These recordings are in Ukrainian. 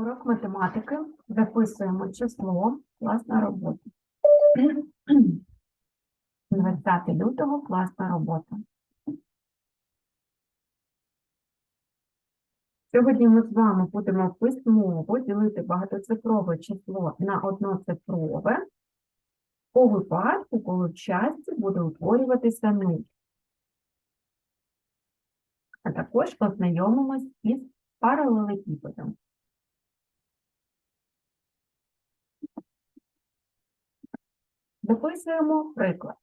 Урок математики. Записуємо число, класна робота. 20 лютого, класна робота. Сьогодні ми з вами будемо письмово ділити багатоцифрове число на одноцифрове у випадку, коли в часті буде утворюватися нуль. А також познайомимось із паралелепіпедом. Дописуємо приклад.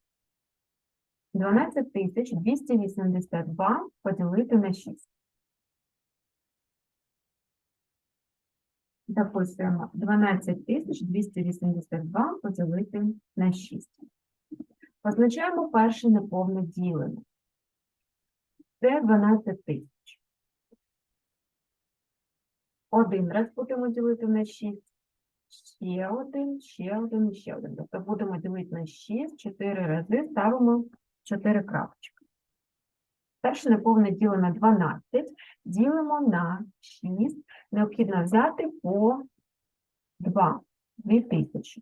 12282 поділити на 6. Дописуємо 12282 поділити на 6. Позначаємо перше неповне ділене. Це 12 тисяч. Один раз будемо ділити на 6. Ще один, ще один, ще один. Тобто будемо ділити на 6, 4 рази, ставимо 4 крапочки. Перше неповне діло на 12, ділимо на 6. Необхідно взяти по 2, 2000.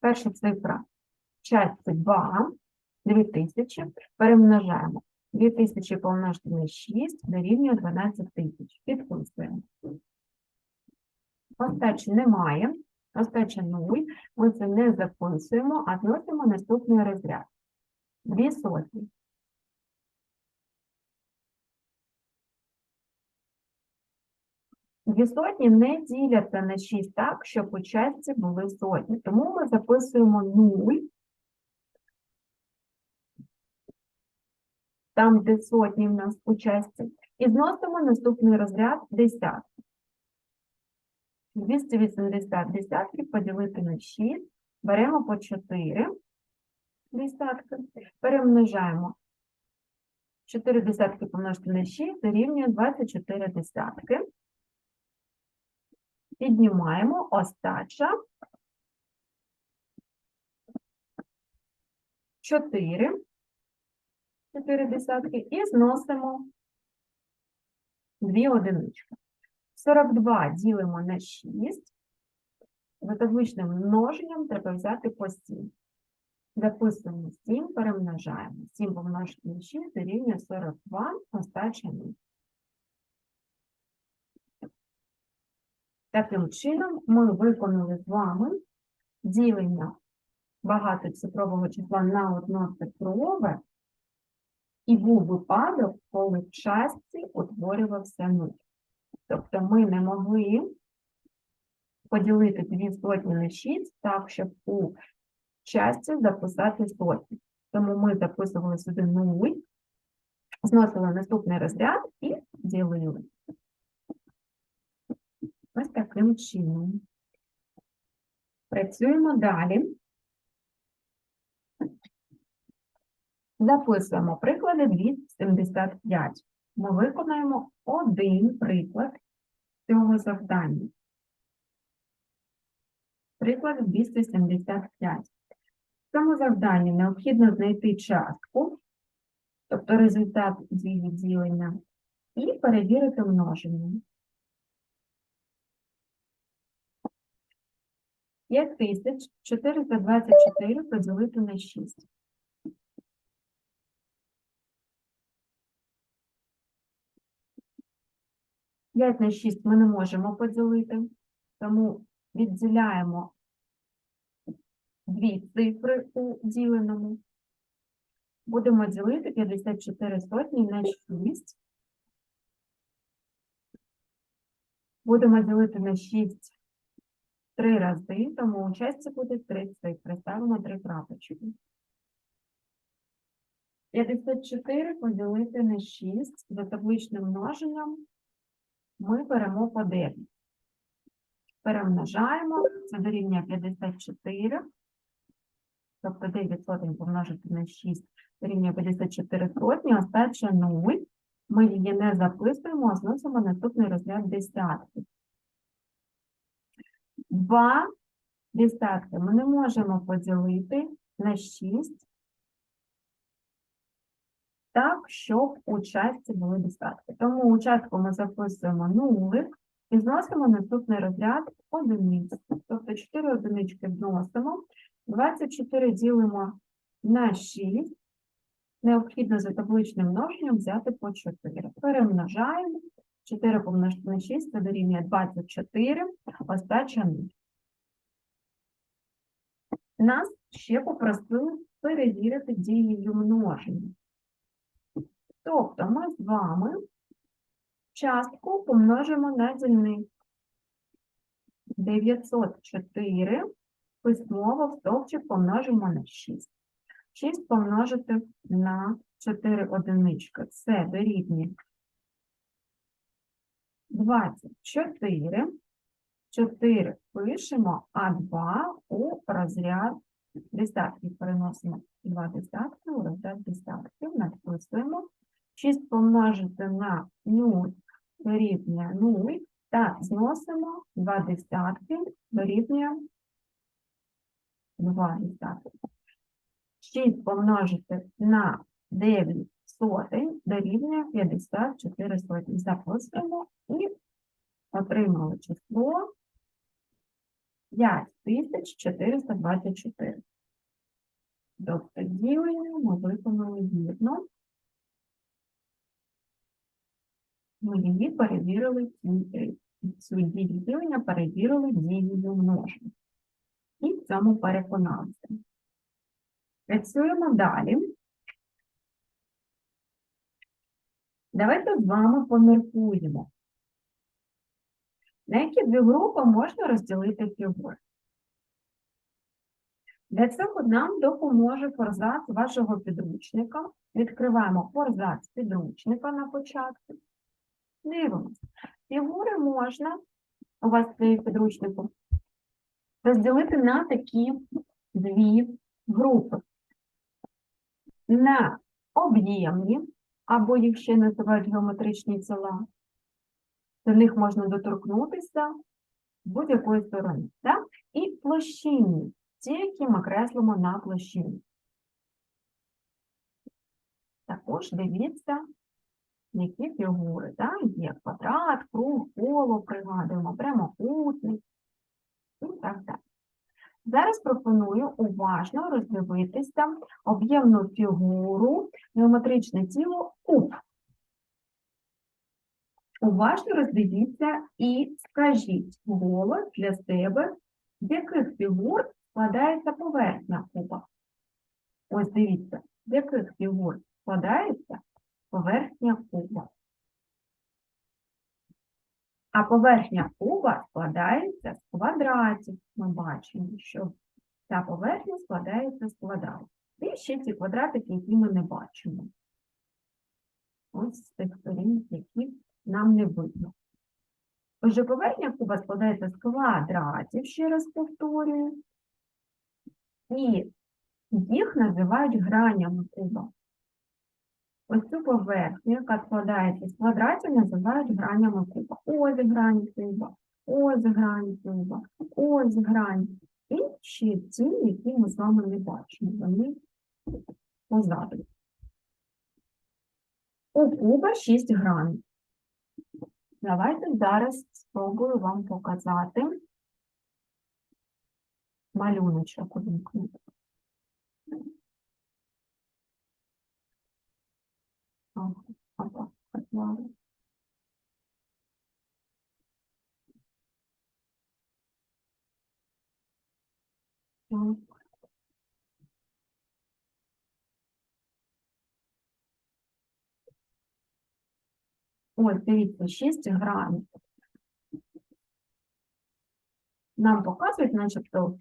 Перша цифра часті 2, 2000. Перемножаємо. 2000 помножити на 6 дорівнює 12 тисяч. Підписуємо. Остачі немає, остача 0, ми це не записуємо, а зносимо наступний розряд. Дві сотні. Дві сотні не діляться на 6 так, щоб у часті були сотні. Тому ми записуємо 0, там, де сотні в нас у часті, і зносимо наступний розряд десятки. 280 десятків поділити на 6, беремо по 4 десятки, перемножаємо. 4 десятки помножити на 6 дорівнює 24 десятки. Піднімаємо остача 4, 4 десятки і зносимо 2 одинички. 42 ділимо на 6. За множенням треба взяти по 7. Записуємо 7, перемножаємо. 7 помножити на 6 дорівнює 42, остача 0. Таким чином ми виконали з вами ділення багатоцифрового числа на одноцифрове, і був випадок, коли в частці утворювався 0. Тобто ми не могли поділити дві сотні на 6 так, щоб у часті записати сотні. Тому ми записували сюди 0, зносили наступний розряд і ділили. Ось таким чином. Працюємо далі. Записуємо приклади 275 ми виконаємо один приклад цього завдання. Приклад 275. В цьому завданні необхідно знайти частку, тобто результат дії відділення, і перевірити множення. 5424 поділити на 6. 5 на 6 ми не можемо поділити, тому відділяємо дві цифри у діленому. Будемо ділити 54 сотні на 6. Будемо ділити на 6 три рази, тому у часті буде 3 цифри. Ставимо 3 крапочки. 54 поділити на 6 за табличним множенням ми беремо по 9. Перемножаємо, це дорівнює 54, тобто 9 сотень помножити на 6 дорівнює 54 сотні, остача 0. Ми її не записуємо, а зносимо наступний розряд десятки. 2 десятки ми не можемо поділити на 6 так, щоб у часті були десятки. Тому у частку ми записуємо нулик, І зносимо наступний розряд одиниць. Тобто 4 одинички зносимо, 24 ділимо на 6. Необхідно за табличним множенням взяти по 4. Перемножаємо. 4 помножити на 6 це дорівнює 24, остача 0. Нас ще попросили перевірити дією множення. Тобто ми з вами частку помножимо на дільник. 904 письмово в стовпчик помножимо на 6. 6 помножити на 4 одинички. Це дорівнює 24. 4 пишемо, а 2 у розряд десятків. Переносимо 2 десятки у розряд десятків. Надписуємо. 6 помножити на 0 дорівнює 0. Та зносимо 2 десятки дорівнює 2 десятки. 6 помножити на 9 сотень дорівнює 54 сотень. Записуємо і отримали число 5424. Тобто ділення ми виконали вірно. Ми її перевірили, е, цю дію ділення перевірили дією множення. І в цьому переконалися. Працюємо далі. Давайте з вами поміркуємо. На які дві групи можна розділити фігури? Для цього нам допоможе форзац вашого підручника. Відкриваємо форзац підручника на початку. Дивимося. Фігури можна у вас в підручнику розділити на такі дві групи. На об'ємні, або їх ще називають геометричні тіла. До них можна доторкнутися з будь-якої сторони. Так? І площинні, ті, які ми креслимо на площині. Також дивіться, які фігури. Так? Є квадрат, круг, коло, пригадуємо, прямокутник і так далі. Зараз пропоную уважно роздивитися об'ємну фігуру, геометричне тіло куб. Уважно роздивіться і скажіть голос для себе, з яких фігур складається поверхня куба. Ось дивіться, з яких фігур складається поверхня куба. А поверхня куба складається з квадратів. Ми бачимо, що ця поверхня складається з квадратів. І ще ці квадратики, які ми не бачимо. Ось з тих сторін, які нам не видно. Отже, поверхня куба складається з квадратів, ще раз повторюю, і їх називають гранями куба. Ось цю поверхню, яка складається з квадратів, називають гранями куба. Ось грані куба, ось грані куба, ось грані. І ще ті, які ми з вами не бачимо. Вони позаду. У куба 6 граней. Давайте зараз спробую вам показати малюночок увімкнути. Так. Ось, дивіться, 6 грамів. Нам показують, начебто,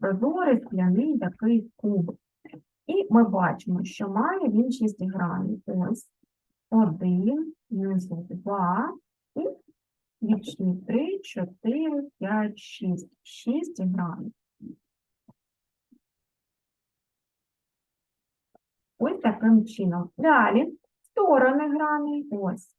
прозорий скляний такий куб. І ми бачимо, що має він 6 грамів. Ось один, внизу два, і вічні 3, 4, 5, 6. 6 грамів. Ось таким чином. Далі сторони грані. Ось.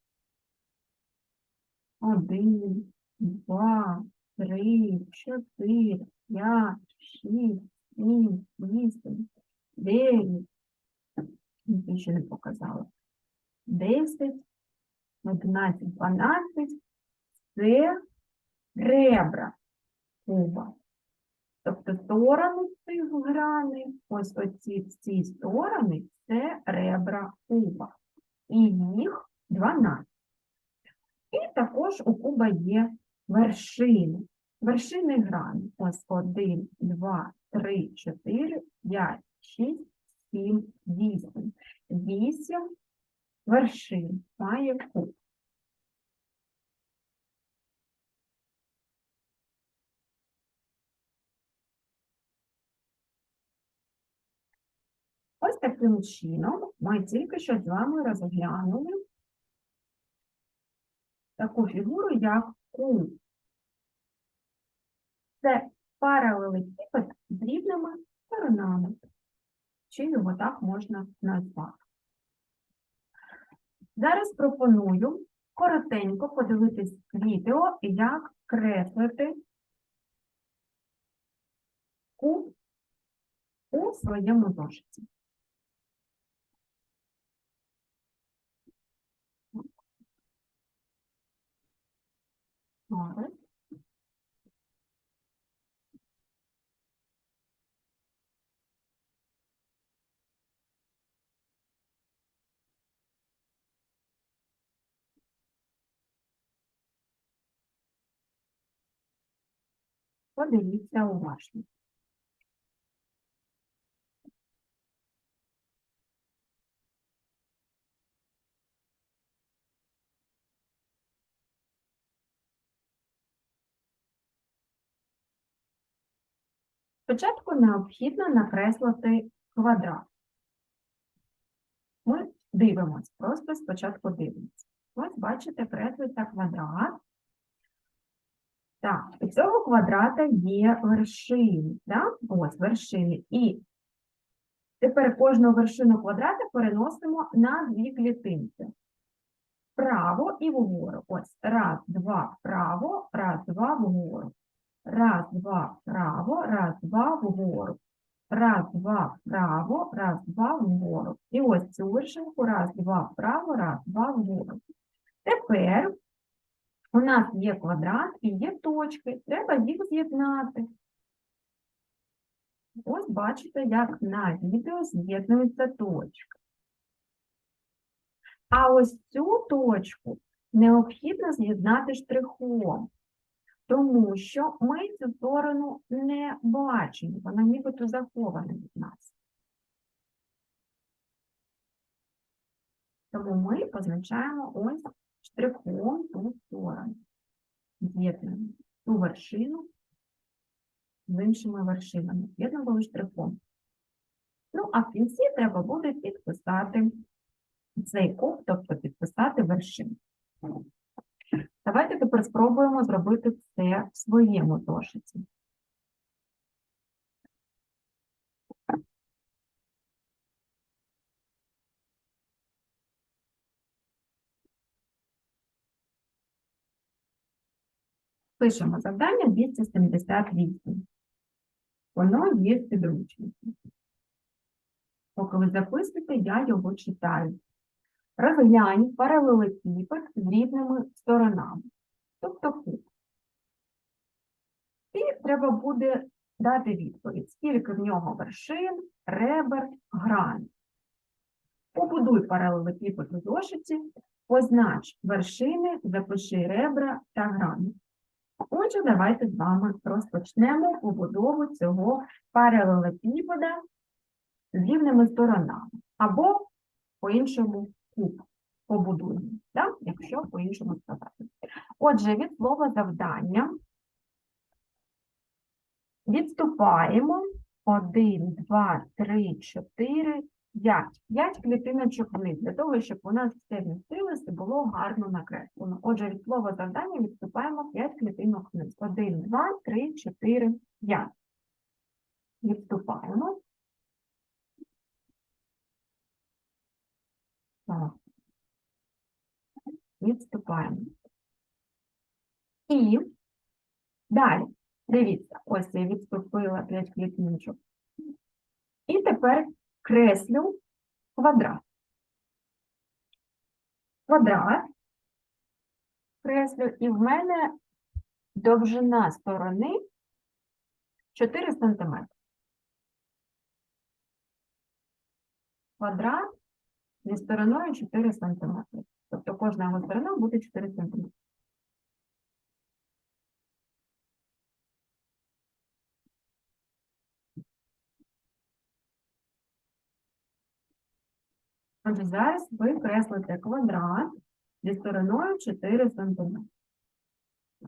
Один, два, три, чотири, п'ять, шість, сім, вісім, дев'ять. Ще не показала. Десять, одинадцять, дванадцять, це ребра куба. Тобто сторони цих граней, ось оці ці сторони це ребра куба. І їх 12. І також у куба є вершини. Вершини грани. Ось 1, 2, 3, 4, 5, 6, 7, 8. 8 вершин має куб. Ось таким чином ми тільки що з вами розглянули таку фігуру, як куб. Це паралелепіпед з рівними сторонами. Чи його так можна назвати. Зараз пропоную коротенько подивитись відео, як креслити куб у своєму зошиті. Зараз. Подивіться уважно. Спочатку необхідно накреслити квадрат. Ми дивимося, просто спочатку дивимося. Ось, бачите, креслиться квадрат. Так, у цього квадрата є вершини. Так? Ось вершини. І тепер кожну вершину квадрата переносимо на дві клітинки. Вправо і вгору. Ось раз, два, вправо, раз, два, вгору. Раз, два, вправо, раз, два, вгору. Раз, два, вправо, раз, два, вгору. І ось цю вершинку, раз, два, вправо, раз, два, вгору. Тепер у нас є квадрат і є точки. Треба їх з'єднати. Ось бачите, як на відео з'єднуються точки. А ось цю точку необхідно з'єднати штрихом, тому що ми цю сторону не бачимо, вона нібито захована від нас. Тому ми позначаємо ось штрихом ту сторону. З'єднуємо ту вершину з іншими вершинами. З'єднували штрихом. Ну, а в кінці треба буде підписати цей куб, тобто підписати вершину. Давайте тепер спробуємо зробити це в своєму зошиті. Пишемо завдання 278. Воно є в підручнику. Поки ви записуєте, я його читаю. Розглянь паралелепіпед з рівними сторонами, тобто куб. І треба буде дати відповідь, скільки в нього вершин, ребер, грань. Побудуй паралелепіпед у зошиті, познач вершини, запиши ребра та грані. Отже, давайте з вами розпочнемо побудову цього паралелепіпеда з рівними сторонами. Або по-іншому куб побудуємо, так? якщо по-іншому сказати. Отже, від слова завдання відступаємо 1, 2, 3, 4, 5. 5 клітиночок вниз, для того, щоб у нас все вмістилося і було гарно накреслено. Отже, від слова завдання відступаємо 5 клітинок вниз. 1, 2, 3, 4, 5. Відступаємо. Так. Відступаємо. І далі, дивіться, ось я відступила 5 клітиночок. І тепер креслю квадрат. Квадрат креслю, і в мене довжина сторони 4 см. Квадрат зі стороною 4 см. Тобто кожна його сторона буде 4 см. Отже, зараз ви креслите квадрат зі стороною 4 см.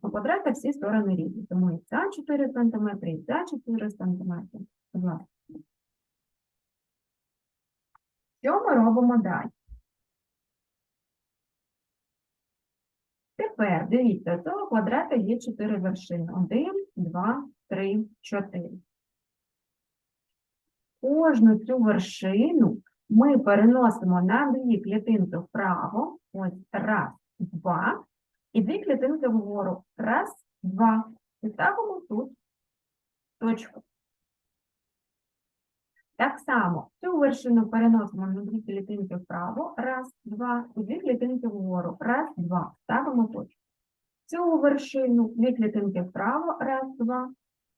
У квадраті всі сторони рівні, тому і ця 4 см, і ця 4 см. Що ми робимо далі? Тепер дивіться, у цього квадрата є 4 вершини. 1, 2, 3, 4. Кожну цю вершину ми переносимо на дві клітинки вправо. Ось раз, два. І дві клітинки вгору. Раз, два. І ставимо тут точку. Так само цю вершину переносимо на дві клітинки вправо. Раз, два. І дві клітинки вгору. Раз, два. Ставимо точку. Цю вершину дві клітинки вправо. Раз, два.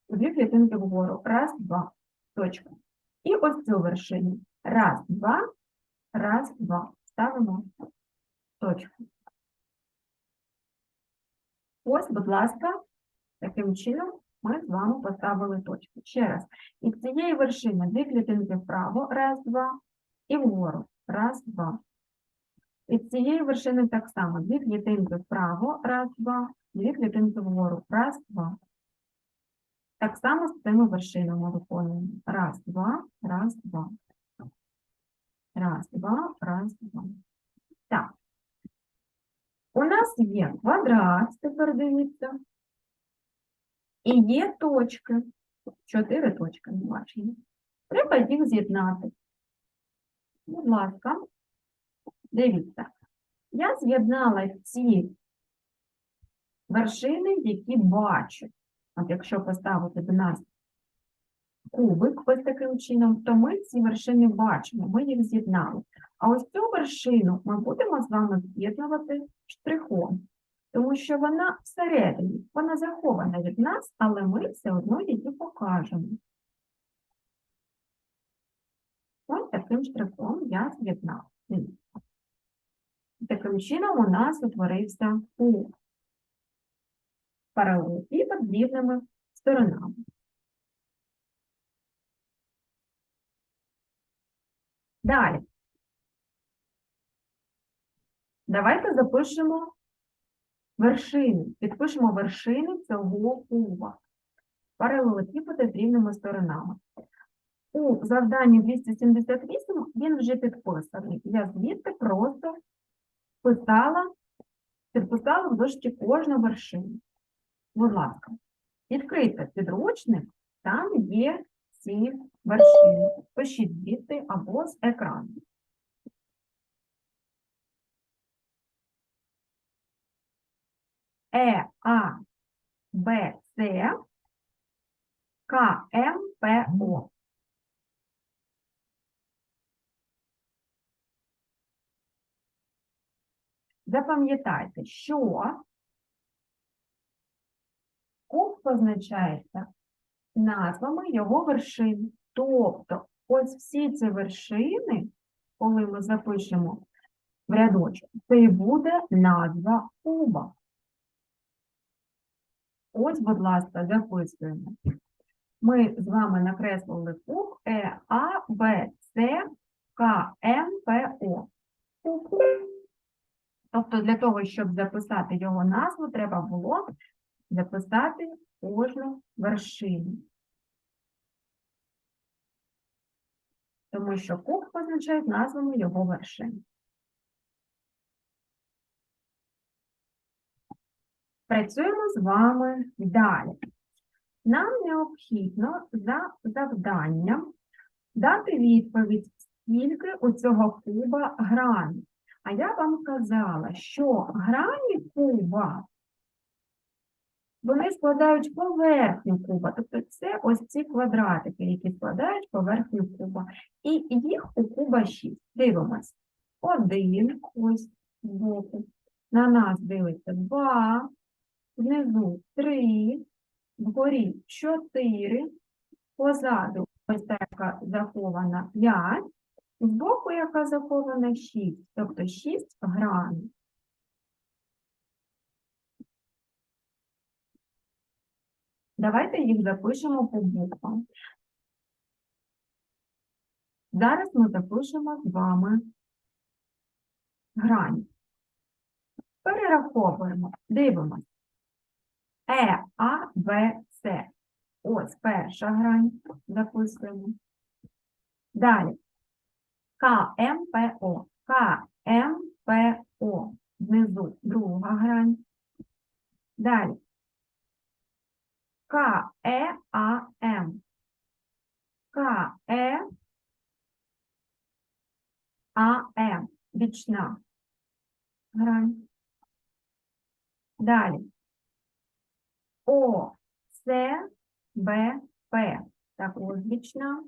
І дві клітинки вгору. Раз, два. Точка. І ось цю вершину. Раз, два, раз, два. Ставимо точку. Ось, будь ласка, таким чином ми з вами поставили точку. Ще раз. І цієї вершини дві клітинки вправо, раз, два, і вгору, раз, два. І цієї вершини так само. Дві клітинки вправо, раз, два, дві клітинки вгору, раз, два. Так само з цими вершинами виконуємо. Раз, два, раз, два. Раз, два, раз, два. Так. У нас є квадрат, тепер дивіться. І є точки. Чотири точки ми бачимо. Треба їх з'єднати. Будь ласка, дивіться. Я з'єднала ці вершини, які бачу. От якщо поставити до нас кубик ось таким чином, то ми ці вершини бачимо, ми їх з'єднали. А ось цю вершину ми будемо з вами з'єднувати штрихом, тому що вона всередині, вона захована від нас, але ми все одно її покажемо. Ось таким штрихом я з'єднала. Таким чином у нас утворився куб паралелепіпед з рівними сторонами. Далі. Давайте запишемо вершини. Підпишемо вершини цього куба. Паралелепіпеди з рівними сторонами. У завданні 278 він вже підписаний. Я звідти просто писала, підписала в дошці кожну вершину. Будь ласка, відкрийте підручник, там є ці вершини. Пишіть звідти або з екрану. Е, А, Б, С, К, М, П, О. Запам'ятайте, що куб позначається назвами його вершин. Тобто, ось всі ці вершини, коли ми запишемо в рядочок, це і буде назва куба. Ось, будь ласка, записуємо. Ми з вами накреслили куб Е, А, Б, С, К, М, П, О. Тобто для того, щоб записати його назву, треба було записати кожну вершину. Тому що куб позначає назвами його вершин. Працюємо з вами далі. Нам необхідно за завданням дати відповідь, скільки у цього куба граней. А я вам казала, що грані куба вони складають поверхню куба, тобто це ось ці квадратики, які складають поверхню куба. І їх у куба 6. Дивимось. Один ось збоку, На нас дивиться 2, внизу 3, вгорі 4, позаду ось та, яка захована 5, збоку, яка захована 6, тобто 6 граней. Давайте їх запишемо по буквам. Зараз ми запишемо з вами грані. Перераховуємо, дивимося. Е, А, Б, С. Ось перша грань записуємо. Далі. К, М, П, О. К, М, П, О. Внизу друга грань. Далі. К, Е, А, М. К, Е, А, М. Бічна грань. Далі. О, С, Б, П. Також бічна.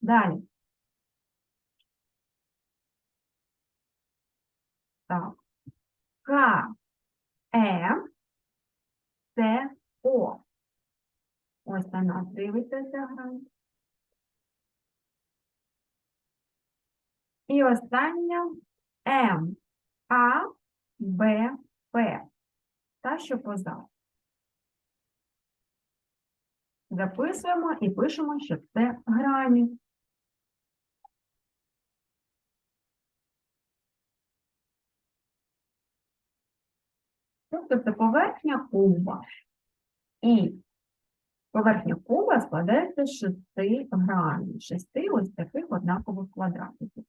Далі. Так. К, М, С, О. Ось на нас дивиться ця грань. І остання М, А, Б, П. Та, що позаду. Записуємо і пишемо, що це грані. Тобто це поверхня куба. І поверхня куба складається з шести граней, шести ось таких однакових квадратиків.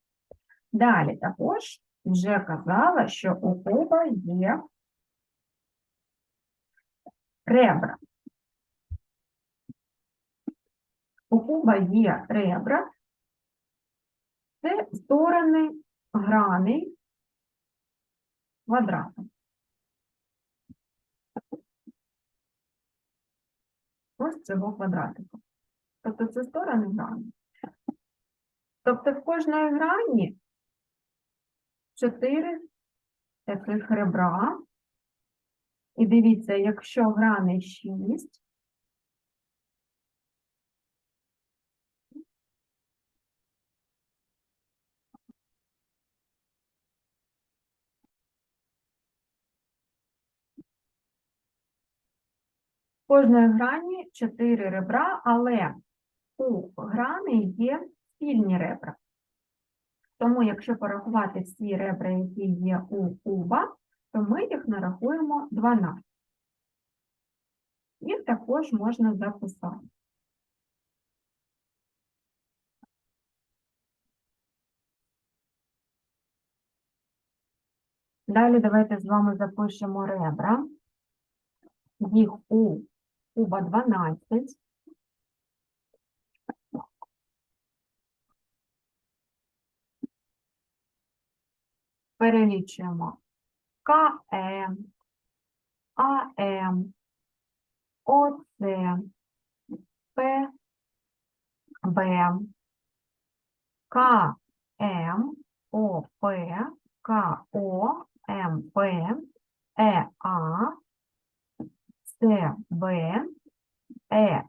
Далі також вже казала, що у куба є ребра. У куба є ребра, це сторони граней квадрата. Ось цього квадратику. Тобто це сторони грані. Тобто в кожної грані 4 таких ребра. І дивіться, якщо грани 6, кожної грані 4 ребра, але у грани є спільні ребра. Тому, якщо порахувати всі ребра, які є у куба, то ми їх нарахуємо 12. Їх також можна записати. Далі давайте з вами запишемо ребра. Їх у куба 12. Перелічуємо КМ, АМ, ОЦ, ПБ, КМ, ОП, КО, МП, ЕА, СБ, ЕС,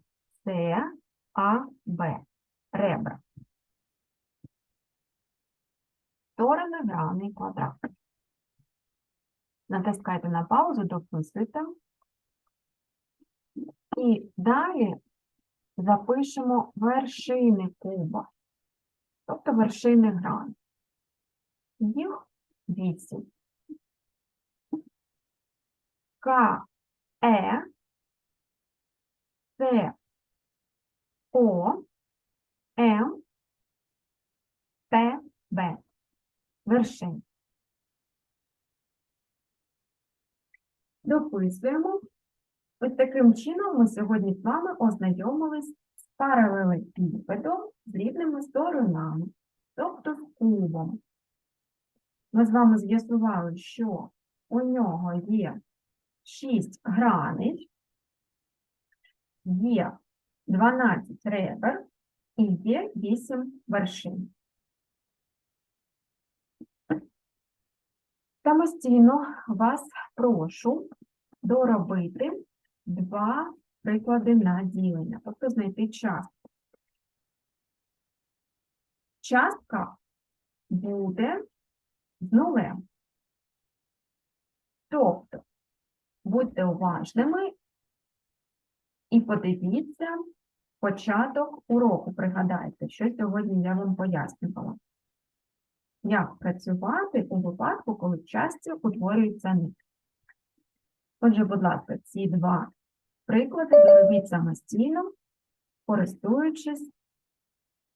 АБ. Ребра. Сторони квадрат. Натискайте на паузу, дописуйте. І далі запишемо вершини куба, тобто вершини грани. Їх 8. К, Е, С, О, М, Т, Б. Вершин. Дописуємо. Ось таким чином ми сьогодні з вами ознайомились з паралелепіпедом з рівними сторонами, тобто з кубом. Ми з вами з'ясували, що у нього є 6 граней, є 12 ребер і є 8 вершин. Самостійно вас прошу доробити два приклади на ділення, тобто знайти частку. Частка буде з нулем. Тобто, будьте уважними і подивіться початок уроку. Пригадайте, що сьогодні я вам пояснювала. Як працювати у випадку, коли в частці утворюється ник. Отже, будь ласка, ці два приклади доробіть самостійно, користуючись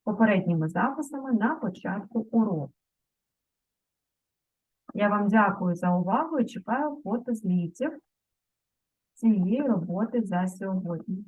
попередніми записами на початку уроку. Я вам дякую за увагу і чекаю фото звітів цієї роботи за сьогодні.